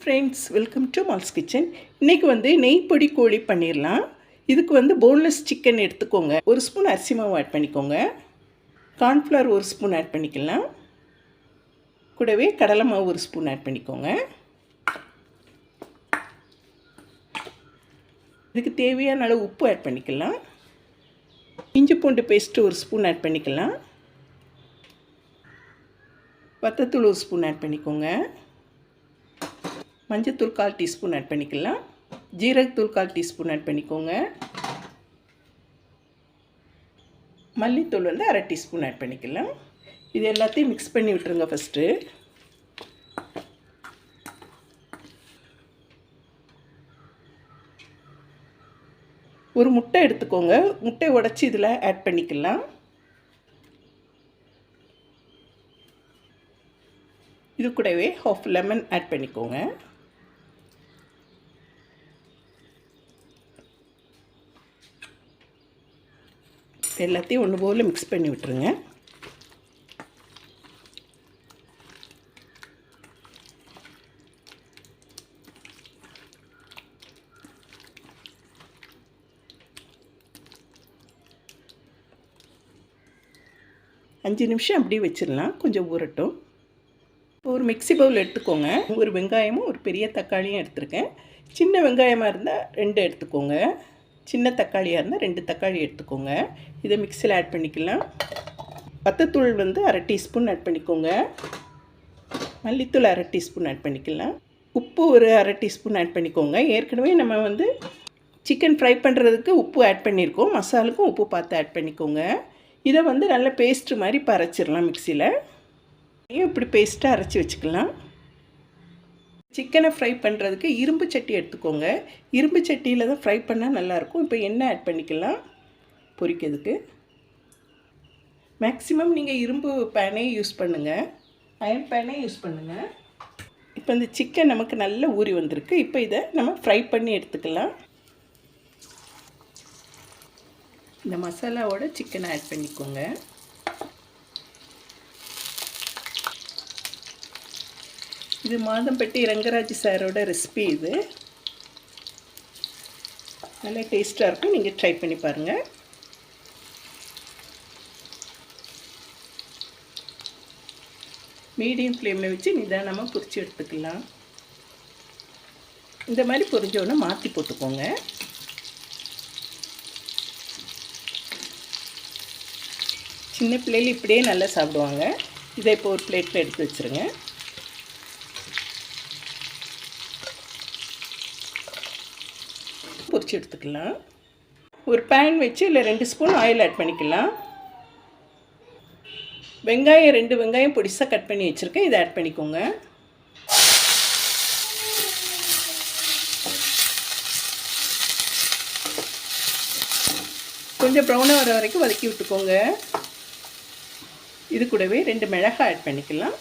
Friends welcome to Mals kitchen இன்றைக்கி வந்து நெய் பொடி கோழி பண்ணிடலாம் இதுக்கு வந்து போன்லெஸ் சிக்கன் எடுத்துக்கோங்க. ஒரு ஸ்பூன் அரிசி மாவு ஆட் பண்ணிக்கோங்க. கார்ன்ஃப்ளவர் ஒரு ஸ்பூன் ஆட் பண்ணிக்கலாம். கூடவே கடலை மாவு ஒரு ஸ்பூன் ஆட் பண்ணிக்கோங்க. இதுக்கு தேவையான அளவு உப்பு ஆட் பண்ணிக்கலாம். இஞ்சி பூண்டு பேஸ்ட்டு ஒரு ஸ்பூன் ஆட் பண்ணிக்கலாம். வத்தத்தூள் ஒரு ஸ்பூன் ஆட் பண்ணிக்கோங்க. மஞ்சத்தூள் கால் டீஸ்பூன் ஆட் பண்ணிக்கலாம். ஜீரகத்தூள் கால் டீஸ்பூன் ஆட் பண்ணிக்கோங்க. மல்லித்தூள் வந்து அரை டீஸ்பூன் ஆட் பண்ணிக்கலாம். இது எல்லாத்தையும் மிக்ஸ் பண்ணி விட்டுருங்க ஃபஸ்ட்டு ஒரு முட்டை எடுத்துக்கோங்க. முட்டை உடச்சி இதில் ஆட் பண்ணிக்கலாம். இது கூடவே ஹாஃப் லெமன் ஆட் பண்ணிக்கோங்க. எல்லாத்தையும் ஒன்று போல் மிக்ஸ் பண்ணி விட்டுருங்க. அஞ்சு நிமிஷம் அப்படியே வச்சிடலாம். கொஞ்சம் ஊறட்டும். ஒரு மிக்ஸி பவுல் எடுத்துக்கோங்க. ஒரு வெங்காயமும் ஒரு பெரிய தக்காளியும் எடுத்திருக்கேன். சின்ன வெங்காயமாக இருந்தால் ரெண்டு எடுத்துக்கோங்க. சின்ன தக்காளியாக இருந்தால் ரெண்டு தக்காளி எடுத்துக்கோங்க. இதை மிக்சியில் ஆட் பண்ணிக்கலாம். பத்தத்தூள் வந்து அரை டீஸ்பூன் ஆட் பண்ணிக்கோங்க. மல்லித்தூள் அரை டீஸ்பூன் ஆட் பண்ணிக்கலாம். உப்பு ஒரு அரை டீஸ்பூன் ஆட் பண்ணிக்கோங்க. ஏற்கனவே நம்ம வந்து சிக்கன் ஃப்ரை பண்ணுறதுக்கு உப்பு ஆட் பண்ணியிருக்கோம். மசாலுக்கும் உப்பு பார்த்து ஆட் பண்ணிக்கோங்க. இதை வந்து நல்ல பேஸ்ட் மாதிரி இப்போ அரைச்சிடலாம் மிக்சியில் இப்படி பேஸ்ட்டாக அரைச்சி வச்சுக்கலாம். சிக்கனை ஃப்ரை பண்ணுறதுக்கு இரும்பு சட்டி எடுத்துக்கோங்க. இரும்பு சட்டியில் தான் ஃப்ரை பண்ணால் நல்லாயிருக்கும் இப்போ எண்ணெய் ஆட் பண்ணிக்கலாம். பொரிக்கிறதுக்கு. மேக்ஸிமம் நீங்கள் இரும்பு பேனே யூஸ் பண்ணுங்கள் அயன் பேனே யூஸ் பண்ணுங்கள் இப்போ இந்த சிக்கன் நமக்கு நல்ல ஊறி வந்திருக்கு. இப்போ இதை நம்ம ஃப்ரை பண்ணி எடுத்துக்கலாம். இந்த மசாலாவோட சிக்கனை ஆட் பண்ணிக்கோங்க. இது மாதம்பட்டி ரங்கராஜ் சாரோட ரெசிபி இது. நல்லா டேஸ்ட்டாக இருக்கும். நீங்கள் ட்ரை பண்ணி பாருங்கள் மீடியம் ஃப்ளேமில் வச்சு நிதானமாக பொரிச்சு எடுத்துக்கலாம். இந்த மாதிரி பொரிஞ்சோன்னே மாற்றி போட்டுக்கோங்க. சின்ன பிள்ளைகள் இப்படியே நல்லா சாப்பிடுவாங்க. இதை இப்போ ஒரு பிளேட்டில் எடுத்து வச்சுருங்க. பொரிச்சு எடுத்துக்கலாம். ஒரு பேன் வச்சு இல்லை ரெண்டு ஸ்பூன் ஆயில் ஆட் பண்ணிக்கலாம். வெங்காயம் ரெண்டு வெங்காயம் பொடிசாக கட் பண்ணி வச்சுருக்கேன். இதை ஆட் பண்ணிக்கோங்க. கொஞ்சம் ப்ரௌனாக வர வரைக்கும் வதக்கி விட்டுக்கோங்க. இது கூடவே ரெண்டு மிளகாய் ஆட் பண்ணிக்கலாம்.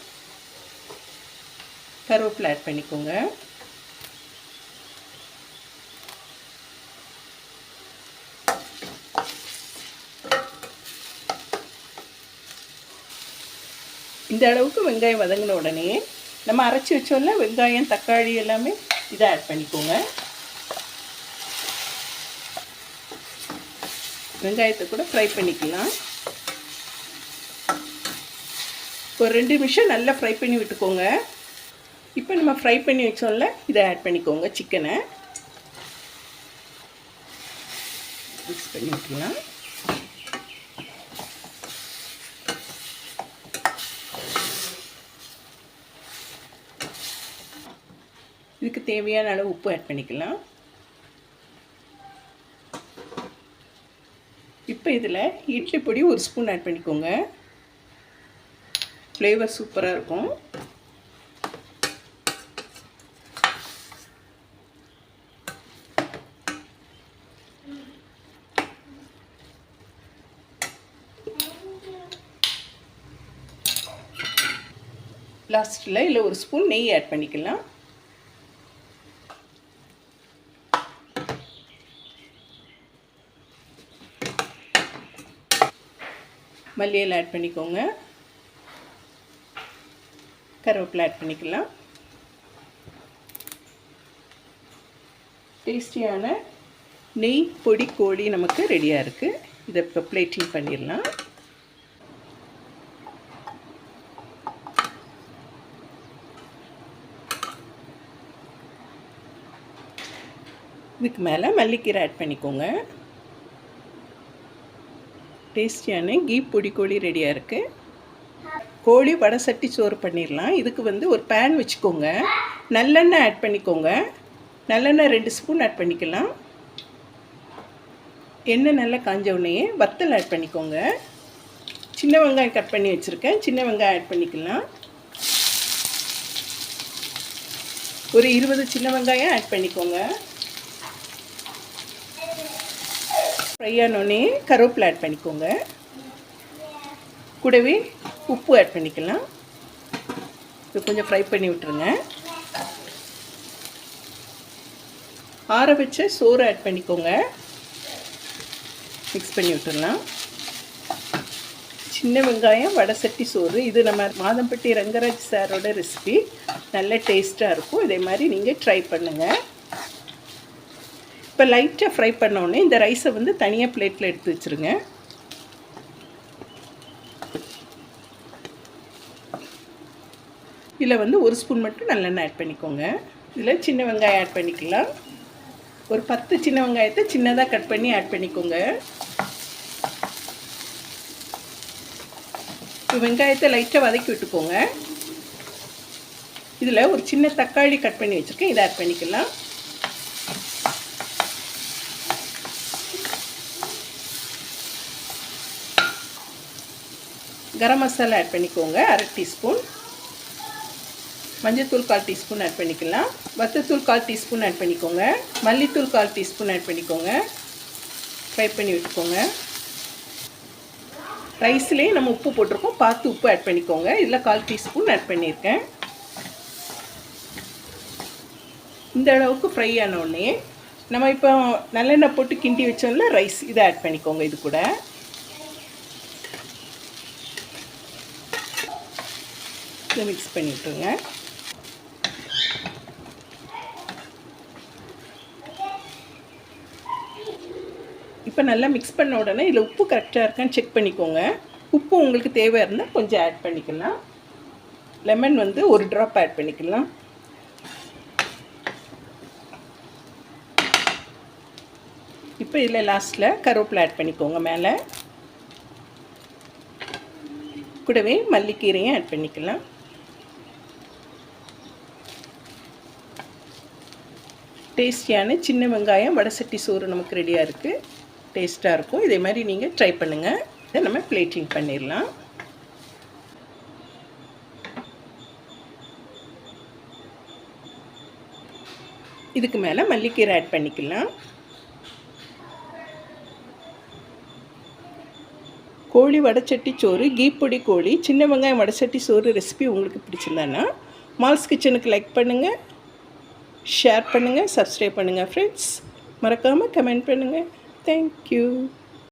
கருவேப்பிலை ஆட் பண்ணிக்கோங்க. இந்த அளவுக்கு வெங்காயம் வதங்கின உடனே நம்ம அரைச்சி வச்சோம்ல வெங்காயம் தக்காளி எல்லாமே இதை ஆட் பண்ணிக்கோங்க. வெங்காயத்தை கூட ஃப்ரை பண்ணிக்கலாம். ஒரு ரெண்டு நிமிஷம் நல்லா ஃப்ரை பண்ணி விட்டுக்கோங்க. இப்போ நம்ம ஃப்ரை பண்ணி வச்சோம்ல இதை ஆட் பண்ணிக்கோங்க சிக்கனை மிக்ஸ் பண்ணி விட்டுக்கலாம். இதுக்கு தேவையான அளவு உப்பு ஆட் பண்ணிக்கலாம். இப்போ இதில் இட்லி பொடி ஒரு ஸ்பூன் ஆட் பண்ணிக்கோங்க. ஃப்ளேவர் சூப்பராக இருக்கும். லாஸ்ட்டில் இல்லை ஒரு ஸ்பூன் நெய் ஆட் பண்ணிக்கலாம். மல்லியில் ஆட் பண்ணிக்கோங்க. கருவேப்பிலை ஆட் பண்ணிக்கலாம். டேஸ்டியான நெய் பொடி கோழி நமக்கு ரெடியாக இருக்குது இதை இப்போ பிளேட்டிங் பண்ணிடலாம். இதுக்கு மேலே மல்லிக்கீரை ஆட் பண்ணிக்கோங்க. டேஸ்டியான கீ பொடி கோழி ரெடியாக இருக்குது கோழி வடை சட்டி சோறு பண்ணிடலாம் இதுக்கு வந்து ஒரு பேன் வச்சுக்கோங்க. நல்லெண்ணெய் ஆட் பண்ணிக்கோங்க. நல்லெண்ணெய் ரெண்டு ஸ்பூன் ஆட் பண்ணிக்கலாம். எண்ணெய் நல்லா காஞ்ச உடனே வத்தல் ஆட் பண்ணிக்கோங்க. சின்ன வெங்காயம் கட் பண்ணி வச்சுருக்கேன். சின்ன வெங்காயம் ஆட் பண்ணிக்கலாம். ஒரு இருபது சின்ன வெங்காயம் ஆட் பண்ணிக்கோங்க. ஃப்ரை ஆனோடனே கருவேப்பிலை ஆட் பண்ணிக்கோங்க. கூடவே உப்பு ஆட் பண்ணிக்கலாம். இது கொஞ்சம் ஃப்ரை பண்ணி விட்டுருங்க. ஆற வச்ச சோறு ஆட் பண்ணிக்கோங்க. மிக்ஸ் பண்ணி விட்டுடலாம் சின்ன வெங்காயம் வடை சட்டி சோறு. இது நம்ம மாதம்பட்டி ரங்கராஜ் சாரோட ரெசிபி நல்ல டேஸ்ட்டாக இருக்கும். இதே மாதிரி நீங்கள் ட்ரை பண்ணுங்கள் இப்போ லைட்டாக ஃப்ரை பண்ணோடனே இந்த ரைஸை வந்து தனியாக பிளேட்டில் எடுத்து வச்சுருங்க. இதில் வந்து ஒரு ஸ்பூன் மட்டும் நல்லெண்ணெய் ஆட் பண்ணிக்கோங்க. இதில் சின்ன வெங்காயம் ஆட் பண்ணிக்கலாம். ஒரு பத்து சின்ன வெங்காயத்தை சின்னதாக கட் பண்ணி ஆட் பண்ணிக்கோங்க. இப்போ வெங்காயத்தை லைட்டாக வதக்கி விட்டுக்கோங்க. இதில் ஒரு சின்ன தக்காளி கட் பண்ணி வச்சுருக்கேன். இதை ஆட் பண்ணிக்கலாம். கரம் மசாலா ஆட் பண்ணிக்கோங்க அரை டீஸ்பூன் மஞ்சத்தூள் கால் டீஸ்பூன் ஆட் பண்ணிக்கலாம். வத்தத்தூள் கால் டீஸ்பூன் ஆட் பண்ணிக்கோங்க. மல்லித்தூள் கால் டீஸ்பூன் ஆட் பண்ணிக்கோங்க. ஃப்ரை பண்ணி விட்டுக்கோங்க ரைஸ்லேயே நம்ம உப்பு போட்டிருக்கோம். பார்த்து உப்பு ஆட் பண்ணிக்கோங்க. இதில் கால் டீஸ்பூன் ஆட் பண்ணியிருக்கேன். இந்த அளவுக்கு ஃப்ரை ஆன உடனே நம்ம இப்போ நல்லெண்ணெய் போட்டு கிண்டி வச்சோம்ல ரைஸ் இதை ஆட் பண்ணிக்கோங்க இது கூட. இதை மிக்ஸ் பண்ணிவிட்டுருங்க இப்போ நல்லா மிக்ஸ் பண்ண உடனே இதில் உப்பு கரெக்டாக இருக்கான்னு செக் பண்ணிக்கோங்க. உப்பு உங்களுக்கு தேவை இருந்தால் கொஞ்சம் ஆட் பண்ணிக்கலாம். லெமன் வந்து ஒரு ட்ராப் ஆட் பண்ணிக்கலாம். இப்போ இதில் லாஸ்ட்டில் கருவேப்பிலை ஆட் பண்ணிக்கோங்க மேலே. கூடவே மல்லிக்கீரையும் ஆட் பண்ணிக்கலாம். டேஸ்டியான சின்ன வெங்காயம் வடசட்டி சோறு நமக்கு ரெடியாக இருக்குது டேஸ்ட்டாக இருக்கும். இதே மாதிரி நீங்கள் ட்ரை பண்ணுங்கள் இதை நம்ம பிளேட்டிங் பண்ணிடலாம். இதுக்கு மேலே மல்லிக்கீரை ஆட் பண்ணிக்கலாம். கோழி வடைச்சட்டி சோறு கீப்பொடி கோழி சின்ன வெங்காயம் வடைச்சட்டி சோறு ரெசிபி உங்களுக்கு பிடிச்சிருந்தான்னா மால்ஸ் கிச்சனுக்கு லைக் பண்ணுங்கள் ஷேர் பண்ணுங்கள் சப்ஸ்கிரைப் பண்ணுங்கள் ஃப்ரெண்ட்ஸ் மறக்காமல் கமெண்ட் பண்ணுங்கள் தேங்க்யூ